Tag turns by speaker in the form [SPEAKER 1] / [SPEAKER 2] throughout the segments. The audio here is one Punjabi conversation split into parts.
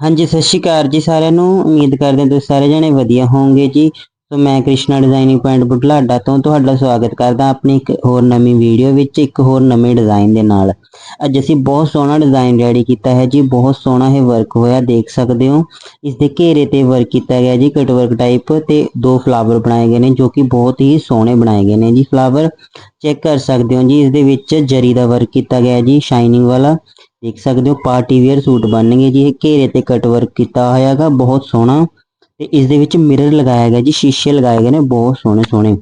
[SPEAKER 1] ਹਾਂਜੀ, ਸਤਿ ਸ਼੍ਰੀ ਅਕਾਲ ਜੀ ਸਾਰਿਆਂ ਨੂੰ। ਉਮੀਦ ਕਰਦੇ ਹਾਂ ਤੁਸੀਂ ਸਾਰੇ ਜਣੇ ਵਧੀਆ ਹੋਵੋਗੇ ਜੀ। ਸੋ ਮੈਂ ਕ੍ਰਿਸ਼ਨਾ ਡਿਜ਼ਾਈਨਿੰਗ ਪੁਆਇੰਟ ਬੁਢਲਾਡਾ ਤੋਂ ਤੁਹਾਡਾ ਸਵਾਗਤ ਕਰਦਾ ਆਪਣੀ ਇੱਕ ਹੋਰ ਨਵੀਂ ਵੀਡੀਓ ਵਿੱਚ, ਇੱਕ ਹੋਰ ਨਵੇਂ ਡਿਜ਼ਾਈਨ ਦੇ ਨਾਲ। ਅੱਜ ਅਸੀਂ ਬਹੁਤ ਸੋਹਣਾ ਡਿਜ਼ਾਈਨ ਰੈਡੀ ਕੀਤਾ ਹੈ ਜੀ, ਬਹੁਤ ਸੋਹਣਾ ਇਹ ਵਰਕ ਹੋਇਆ, ਦੇਖ ਸਕਦੇ ਹੋ। ਇਸ ਦੇ ਘੇਰੇ ਤੇ ਵਰਕ ਕੀਤਾ ਗਿਆ ਜੀ ਕਟ ਵਰਕ ਟਾਈਪ ਤੇ ਦੋ ਫਲਾਵਰ ਬਣਾਏ ਗਏ ਨੇ, ਜੋ ਕਿ ਬਹੁਤ ਹੀ ਸੋਹਣੇ ਬਣਾਏ ਗਏ ਨੇ ਜੀ। ਫਲਾਵਰ ਚੈੱਕ ਕਰ ਸਕਦੇ ਹੋ ਜੀ ਇਸ ਦੇ ਵਿੱਚ ਜਰੀ ਦਾ ਵਰਕ ਕੀਤਾ ਗਿਆ ਜੀ ਸ਼ਾਈਨਿੰਗ ਵਾਲਾ। ਦੇਖ ਸਕਦੇ ਹੋ, ਪਾਰਟੀ ਵੇਅਰ ਸੂਟ ਬਣਨਗੇ ਜੀ, ਇਹ ਘੇਰੇ ਤੇ ਕਟ ਵਰਕ ਕੀਤਾ ਹੋਇਆ ਹੈਗਾ, ਬਹੁਤ ਸੋਹਣਾ। ਤੇ ਇਸ ਦੇ ਵਿੱਚ ਮਿਰਰ ਲਗਾਇਆ ਗਿਆ ਜੀ, ਸ਼ੀਸ਼ੇ ਲਗਾਏ ਗਏ ਨੇ, ਬਹੁਤ ਸੋਹਣੇ ਸੋਹਣੇ।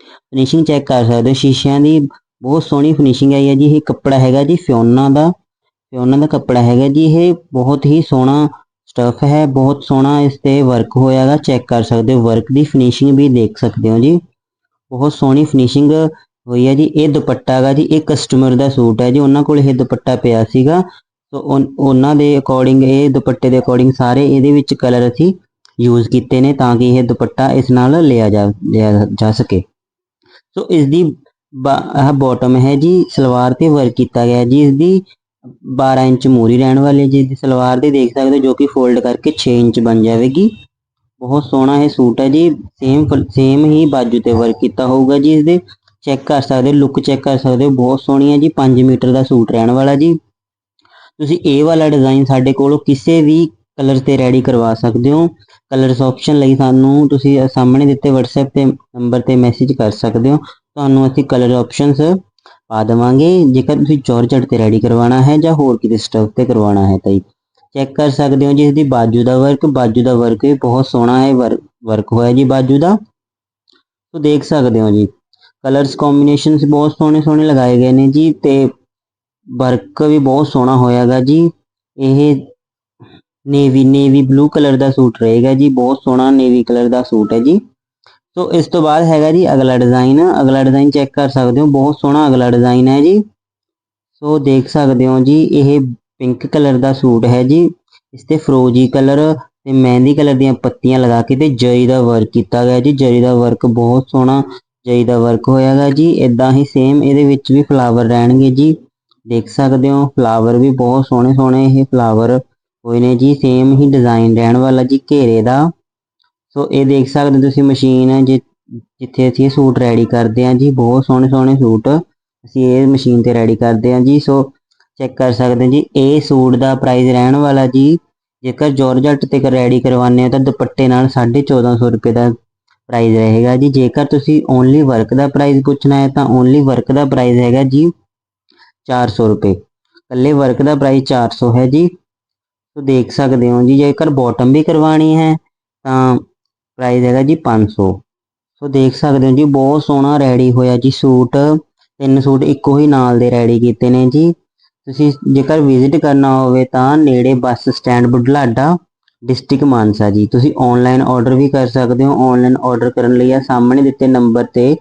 [SPEAKER 1] ਫਿਨਿਸ਼ਿੰਗ ਚੈੱਕ ਕਰ ਸਕਦੇ ਹੋ, ਸ਼ੀਸ਼ਿਆਂ ਦੀ ਬਹੁਤ ਸੋਹਣੀ ਫਿਨਿਸ਼ਿੰਗ ਆਈ ਹੈ ਜੀ, ਇਹ ਕੱਪੜਾ ਹੈਗਾ ਜੀ, ਫਿਓਨਾ ਦਾ ਫਿਓਨਾ ਦਾ ਕੱਪੜਾ ਹੈਗਾ ਜੀ, ਇਹ ਬਹੁਤ ਹੀ ਸੋਹਣਾ ਸਟਫ ਹੈ, ਬਹੁਤ ਸੋਹਣਾ ਇਸ ਤੇ ਵਰਕ ਹੋਇਆ ਹੈਗਾ ਚੈੱਕ ਕਰ ਸਕਦੇ ਹੋ ਵਰਕ ਦੀ ਫਿਨਿਸ਼ਿੰਗ ਵੀ ਦੇਖ ਸਕਦੇ ਹੋ ਜੀ। ਬਹੁਤ ਸੋਹਣੀ ਫਿਨਿਸ਼ਿੰਗ ਹੋਈ ਹੈ ਜੀ, ਇਹ ਦੁਪੱਟਾ ਹੈਗਾ ਜੀ, ਇਹ ਕਸਟਮਰ ਦਾ ਸੂਟ ਹੈ ਜੀ, ਉਹਨਾਂ ਕੋਲ ਇਹ ਦੁਪੱਟਾ ਪਿਆ ਸੀਗਾ। ਸੋ ਉਹਨਾਂ ਦੇ ਅਕੋਰਡਿੰਗ ਇਹ ਦੁਪੱਟੇ ਦੇ ਅਕੋਰਡਿੰਗ ਸਾਰੇ ਇਹਦੇ ਵਿੱਚ ਕਲਰ ਅਸੀਂ ਯੂਜ਼ ਕੀਤੇ ਨੇ ਤਾਂ ਕਿ ਇਹ ਦੁਪੱਟਾ ਇਸ ਨਾਲ ਲਿਆ ਜਾ ਲਿਆ ਜਾ ਸਕੇ। ਸੋ ਇਸ ਦੀ ਆਹ ਬਾਟਮ ਹੈ ਜੀ, ਸਲਵਾਰ ਤੇ ਵਰਕ ਕੀਤਾ ਗਿਆ ਜੀ ਇਸ ਦੀ 12 ਇੰਚ ਮੂਰੀ ਰਹਿਣ ਵਾਲੀ ਜੀ ਦੀ ਸਲਵਾਰ ਦੀ ਦੇਖ ਸਕਦੇ ਹੋ ਜੋ ਕਿ ਫੋਲਡ ਕਰਕੇ 6 ਇੰਚ ਬਣ ਜਾਵੇਗੀ। ਬਹੁਤ ਸੋਹਣਾ ਇਹ ਸੂਟ ਹੈ ਜੀ ਸੇਮ ਸੇਮ ਹੀ ਬਾਜੂ ਤੇ ਵਰਕ ਕੀਤਾ ਹੋਊਗਾ ਜੀ ਇਸ ਦੇ ਚੈੱਕ ਕਰ ਸਕਦੇ ਹੋ ਲੁੱਕ ਚੈੱਕ ਕਰ ਸਕਦੇ ਹੋ, ਬਹੁਤ ਸੋਹਣੀ ਹੈ ਜੀ 5 ਮੀਟਰ ਦਾ ਸੂਟ ਰਹਿਣ ਵਾਲਾ ਜੀ। ਤੁਸੀਂ ਇਹ ਵਾਲਾ ਡਿਜ਼ਾਈਨ ਸਾਡੇ ਕੋਲੋਂ ਕਿਸੇ ਵੀ ਕਲਰ ਤੇ ਰੈਡੀ ਕਰਵਾ ਸਕਦੇ ਹੋ। ਕਲਰਸ ਆਪਸ਼ਨ ਲਈ ਸਾਨੂੰ ਤੁਸੀਂ ਸਾਹਮਣੇ ਦਿੱਤੇ WhatsApp ਤੇ ਨੰਬਰ ਤੇ ਮੈਸੇਜ ਕਰ ਸਕਦੇ ਹੋ। ਤੁਹਾਨੂੰ ਅਸੀਂ ਕਲਰ ਆਪਸ਼ਨਸ ਪਾ ਦੇਵਾਂਗੇ। ਜੇਕਰ ਤੁਸੀਂ ਜਾਰਜਟ ਤੇ ਰੈਡੀ ਕਰਵਾਉਣਾ ਹੈ ਜਾਂ ਹੋਰ ਕਿਸੇ ਸਟਫ ਤੇ ਕਰਵਾਉਣਾ ਹੈ ਤਾਂ ਜੀ। ਚੈੱਕ ਕਰ ਸਕਦੇ ਹੋ ਜੀ, ਇਸ ਦੀ ਬਾਜੂ ਦਾ ਵਰਕ ਬਾਜੂ ਦਾ ਵਰਕ ਵੀ ਬਹੁਤ ਸੋਹਣਾ ਹੈ ਵਰਕ ਹੋਇਆ ਜੀ ਬਾਜੂ ਦਾ। ਸੋ ਦੇਖ ਸਕਦੇ ਹੋ ਜੀ। ਕਲਰਸ ਕੰਬੀਨੇਸ਼ਨਸ ਬਹੁਤ ਸੋਹਣੇ ਸੋਹਣੇ ਲਗਾਏ ਗਏ ਨੇ ਜੀ ਤੇ ਵਰਕ ਵੀ ਬਹੁਤ ਸੋਹਣਾ ਹੋਇਆਗਾ ਜੀ। ਇਹ ਨੇਵੀ ਨੇਵੀ ਬਲੂ ਕਲਰ ਦਾ ਸੂਟ ਰਹੇਗਾ ਜੀ, ਬਹੁਤ ਸੋਹਣਾ ਨੇਵੀ ਕਲਰ ਦਾ ਸੂਟ ਹੈ ਜੀ। ਸੋ ਇਸ ਤੋਂ ਬਾਅਦ ਹੈਗਾ ਜੀ ਅਗਲਾ ਡਿਜ਼ਾਈਨ ਅਗਲਾ ਡਿਜ਼ਾਈਨ ਚੈੱਕ ਕਰ ਸਕਦੇ ਹੋ, ਬਹੁਤ ਸੋਹਣਾ ਅਗਲਾ ਡਿਜ਼ਾਈਨ ਹੈ ਜੀ। ਸੋ ਦੇਖ ਸਕਦੇ ਹੋ ਜੀ, ਇਹ ਪਿੰਕ ਕਲਰ ਦਾ ਸੂਟ ਹੈ ਜੀ। ਇਸ ਤੇ ਫਰੋਜੀ ਕਲਰ ਤੇ ਮਹਿੰਦੀ ਕਲਰ ਦੀਆਂ ਪੱਤੀਆਂ ਲਗਾ ਕੇ ਤੇ ਜਰੀ ਦਾ ਵਰਕ ਕੀਤਾ ਗਿਆ ਜੀ। ਜਰੀ ਦਾ ਵਰਕ ਬਹੁਤ ਸੋਹਣਾ ਜਰੀ ਦਾ ਵਰਕ ਹੋਇਆਗਾ ਜੀ। ਇਦਾਂ ਹੀ ਸੇਮ ਇਹਦੇ ਵਿੱਚ ਵੀ ਫਲਾਵਰ ਰਹਿਣਗੇ ਜੀ। ਦੇਖ ਸਕਦੇ ਹੋ ਫਲਾਵਰ ਵੀ ਬਹੁਤ ਸੋਹਣੇ ਸੋਹਣੇ ਇਹ ਫਲਾਵਰ ਹੋਏ ਨੇ ਜੀ। ਸੇਮ ਹੀ ਡਿਜ਼ਾਈਨ ਰਹਿਣ ਵਾਲਾ ਜੀ ਘੇਰੇ ਦਾ। ਸੋ ਇਹ ਦੇਖ ਸਕਦੇ ਤੁਸੀਂ ਮਸ਼ੀਨ ਜਿੱਥੇ ਅਸੀਂ ਇਹ ਸੂਟ ਰੈਡੀ ਕਰਦੇ ਹਾਂ ਜੀ। ਬਹੁਤ ਸੋਹਣੇ ਸੋਹਣੇ ਸੂਟ ਅਸੀਂ ਇਹ ਮਸ਼ੀਨ ਤੇ ਰੈਡੀ ਕਰਦੇ ਹਾਂ ਜੀ। ਸੋ ਚੈੱਕ ਕਰ ਸਕਦੇ ਜੀ, ਇਹ ਸੂਟ ਦਾ ਪ੍ਰਾਈਸ ਰਹਿਣ ਵਾਲਾ ਜੀ। ਜੇਕਰ ਜਾਰਜਟ ਤੇ ਰੈਡੀ ਕਰਵਾਉਂਦੇ ਹੋ ਤਾਂ ਦੁਪੱਟੇ ਨਾਲ 1450 ਰੁਪਏ ਦਾ ਪ੍ਰਾਈਸ ਰਹੇਗਾ ਜੀ। ਜੇਕਰ ਤੁਸੀਂ ਓਨਲੀ ਵਰਕ ਦਾ ਪ੍ਰਾਈਸ ਪੁੱਛਣਾ ਹੈ, ਤਾਂ ਓਨਲੀ ਵਰਕ ਦਾ ਪ੍ਰਾਈਸ ਹੈਗਾ ਜੀ 400 ਰੁਪਏ। ਇਕੱਲੇ ਵਰਕ ਦਾ ਪ੍ਰਾਈਸ 400 ਹੈ ਜੀ। ਸੋ ਦੇਖ ਸਕਦੇ ਹੋ ਜੀ, ਜੇਕਰ ਬਾਟਮ ਵੀ ਕਰਵਾਣੀ ਹੈ, ਤਾਂ ਪ੍ਰਾਈਸ ਹੈਗਾ ਜੀ 500 ਸੋ। ਦੇਖ ਸਕਦੇ ਹੋ ਜੀ, ਬਹੁਤ ਸੋਹਣਾ ਰੈਡੀ ਹੋਇਆ ਜੀ ਸੂਟ। ਤਿੰਨ ਸੂਟ ਇੱਕੋ ਹੀ ਨਾਲ ਦੇ ਰੈਡੀ ਕੀਤੇ ਨੇ ਜੀ। ਤੁਸੀਂ ਜੇਕਰ ਵਿਜ਼ਿਟ ਕਰਨਾ ਹੋਵੇ, ਤਾਂ ਨੇੜੇ bus stand Budhlada district Mansa ਜੀ। ਤੁਸੀਂ ਆਨਲਾਈਨ ਆਰਡਰ ਵੀ ਕਰ ਸਕਦੇ ਹੋ। ਆਨਲਾਈਨ ਆਰਡਰ ਕਰਨ ਲਈ ਆ ਸਾਹਮਣੇ ਦਿੱਤੇ ਨੰਬਰ ਤੇ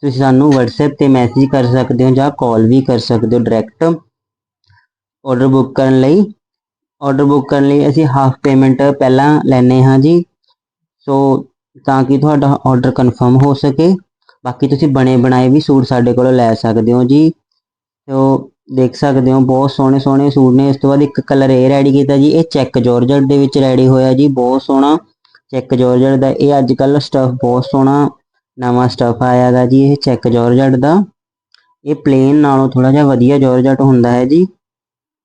[SPEAKER 1] ਤੁਸੀਂ ਸਾਨੂੰ WhatsApp ਤੇ ਮੈਸੇਜ ਕਰ ਸਕਦੇ ਹੋ ਜਾਂ ਕਾਲ ਵੀ ਕਰ ਸਕਦੇ ਹੋ ਡਾਇਰੈਕਟ ਆਰਡਰ ਬੁੱਕ ਕਰਨ ਲਈ। ਆਰਡਰ ਬੁੱਕ ਕਰਨ ਲਈ ਅਸੀਂ ਹਾਫ ਪੇਮੈਂਟ ਪਹਿਲਾਂ ਲੈਨੇ ਹਾਂ ਜੀ। ਸੋ ਤਾਂ ਕਿ ਤੁਹਾਡਾ ਆਰਡਰ ਕਨਫਰਮ ਹੋ ਸਕੇ। ਬਾਕੀ ਤੁਸੀਂ ਬਣੇ ਬਣਾਏ ਵੀ ਸੂਟ ਸਾਡੇ ਕੋਲੋਂ ਲੈ ਸਕਦੇ ਹੋ ਜੀ। ਸੋ ਦੇਖ ਸਕਦੇ ਹੋ, ਬਹੁਤ ਸੋਹਣੇ ਸੋਹਣੇ ਸੂਟ ਨੇ। ਇਸ ਤੋਂ ਬਾਅਦ ਇੱਕ ਕਲਰ ਇਹ ਰੈਡੀ ਕੀਤਾ ਜੀ, ਇਹ ਚੈੱਕ ਜਾਰਜਟ ਦੇ ਵਿੱਚ ਰੈਡੀ ਹੋਇਆ ਜੀ, ਬਹੁਤ ਸੋਹਣਾ। ਚੈੱਕ ਜਾਰਜਟ ਦਾ, ਇਹ ਅੱਜ ਕੱਲ ਸਟਫ ਬਹੁਤ ਸੋਹਣਾ, ਨਵਾਂ ਸਟਫ ਆਇਆਗਾ ਜੀ, ਇਹ ਚੈੱਕ ਜਾਰਜਟ ਦਾ। ਇਹ ਪਲੇਨ ਨਾਲੋਂ ਥੋੜਾ ਜਿਹਾ ਵਧੀਆ ਜਾਰਜਟ ਹੁੰਦਾ ਹੈ ਜੀ।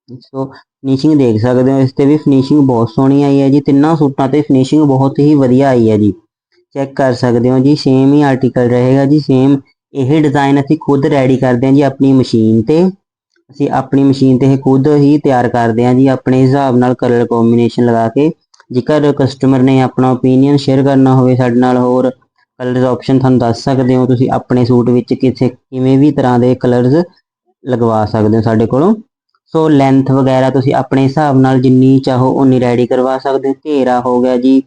[SPEAKER 1] ਸੋ ਫਿਨਿਸ਼ਿੰਗ ਦੇਖ ਸਕਦੇ ਹੋ, ਇਸ ਤੇ ਵੀ ਫਿਨਿਸ਼ਿੰਗ ਬਹੁਤ ਸੋਹਣੀ ਆਈ ਹੈ ਜੀ। ਤਿੰਨਾਂ ਸੂਟਾਂ ਤੇ ਫਿਨਿਸ਼ਿੰਗ ਬਹੁਤ ਹੀ ਵਧੀਆ ਆਈ ਹੈ ਜੀ। ਚੈੱਕ ਕਰ ਸਕਦੇ ਹੋ ਜੀ ਸੇਮ ਹੀ ਆਰਟੀਕਲ ਰਹੇਗਾ ਜੀ ਸੇਮ ਇਹ ਡਿਜ਼ਾਈਨ ਅਸੀਂ ਖੁਦ ਰੈਡੀ ਕਰਦੇ ਹਾਂ ਜੀ ਆਪਣੀ ਮਸ਼ੀਨ ਤੇ। ਅਸੀਂ ਆਪਣੀ ਮਸ਼ੀਨ ਤੇ ਇਹ ਖੁਦ ਹੀ ਤਿਆਰ ਕਰਦੇ ਹਾਂ ਜੀ, ਆਪਣੇ ਹਿਸਾਬ ਨਾਲ ਕਲਰ ਕੰਬੀਨੇਸ਼ਨ ਲਗਾ ਕੇ। ਜੇਕਰ ਕਸਟਮਰ ਨੇ ਆਪਣਾ ਓਪੀਨੀਅਨ ਸ਼ੇਅਰ ਕਰਨਾ ਹੋਵੇ ਸਾਡੇ ਨਾਲ, ਹੋਰ ਕਲਰਸ ਆਪਸ਼ਨ ਤੁਹਾਨੂੰ ਦੱਸ ਸਕਦੇ ਹੋ, ਤੁਸੀਂ ਆਪਣੇ ਸੂਟ ਵਿੱਚ ਕਿਸੇ ਕਿਵੇਂ ਵੀ ਤਰ੍ਹਾਂ ਦੇ ਕਲਰਸ ਲਗਵਾ ਸਕਦੇ ਹੋ ਸਾਡੇ ਕੋਲੋਂ। ਸੋ ਲੈਂਥ ਵਗੈਰਾ ਤੁਸੀਂ ਆਪਣੇ ਹਿਸਾਬ ਨਾਲ ਜਿੰਨੀ ਚਾਹੋ ਉਨੀ ਰੈਡੀ ਕਰਵਾ ਸਕਦੇ ਹੋ। ਘੇਰਾ ਹੋ ਗਿਆ ਜੀ,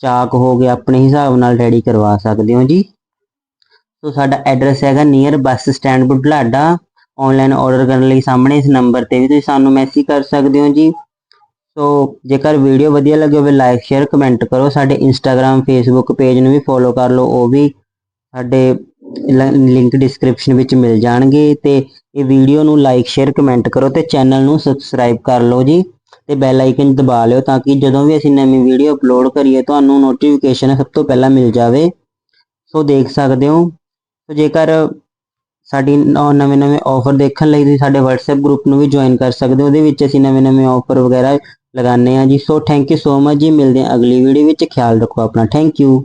[SPEAKER 1] ਚਾਕ ਹੋ ਗਿਆ, ਆਪਣੇ ਹਿਸਾਬ ਨਾਲ ਰੈਡੀ ਕਰਵਾ ਸਕਦੇ ਹੋ ਜੀ। ਸੋ ਸਾਡਾ ਐਡਰੈਸ ਹੈਗਾ near bus stand, Budhlada. Online order ਕਰਨ ਲਈ ਸਾਹਮਣੇ ਇਸ ਨੰਬਰ ਤੇ ਵੀ ਤੁਸੀਂ ਸਾਨੂੰ ਮੈਸੇਜ ਕਰ ਸਕਦੇ ਹੋ ਜੀ। ਸੋ ਜੇਕਰ ਵੀਡੀਓ ਵਧੀਆ ਲੱਗੇ ਹੋਵੇ ਲਾਈਕ ਸ਼ੇਅਰ ਕਮੈਂਟ ਕਰੋ। ਸਾਡੇ ਇੰਸਟਾਗ੍ਰam ਫੇਸਬੁੱਕ ਪੇਜ ਨੂੰ ਵੀ ਫੋਲੋ ਕਰ ਲਓ। ਉਹ ਵੀ ਸਾਡੇ ਲਿੰਕ ਡਿਸਕ੍ਰਿਪਸ਼ਨ ਵਿੱਚ ਮਿਲ ਜਾਣਗੇ। ਤੇ ਇਹ ਵੀਡੀਓ ਨੂੰ ਲਾਈਕ ਸ਼ੇਅਰ ਕਮੈਂਟ ਕਰੋ ਤੇ ਚੈਨਲ ਨੂੰ ਸਬਸਕ੍ਰਾਈਬ ਕਰ ਲਓ ਜੀ। ਤੇ ਬੈਲ ਆਈਕਨ ਦਬਾ ਲਿਓ ਤਾਂ ਕਿ ਜਦੋਂ ਵੀ ਅਸੀਂ ਨਵੀਂ ਵੀਡੀਓ ਅਪਲੋਡ ਕਰੀਏ, ਤੁਹਾਨੂੰ ਨੋਟੀਫਿਕੇਸ਼ਨ ਸਭ ਤੋਂ ਪਹਿਲਾਂ ਮਿਲ ਜਾਵੇ। ਸੋ ਦੇਖ ਸਕਦੇ ਹੋ। ਸੋ ਜੇਕਰ ਸਾਡੀ ਨਵੇਂ ਨਵੇਂ ਆਫਰ ਦੇਖਣ ਲਈ ਤੁਸੀਂ ਸਾਡੇ WhatsApp ਗਰੁੱਪ ਨੂੰ ਵੀ ਜੁਆਇਨ ਕਰ ਸਕਦੇ ਹੋ, ਉਹਦੇ ਵਿੱਚ ਅਸੀਂ ਨਵੇਂ ਨਵੇਂ ਆਫਰ ਵਗੈਰਾ ਲਗਾਉਂਦੇ ਹਾਂ ਜੀ। So thank you so much ਜੀ, ਮਿਲਦੇ ਹਾਂ ਅਗਲੀ ਵੀਡੀਓ ਵਿੱਚ, ਖਿਆਲ ਰੱਖੋ ਆਪਣਾ। Thank you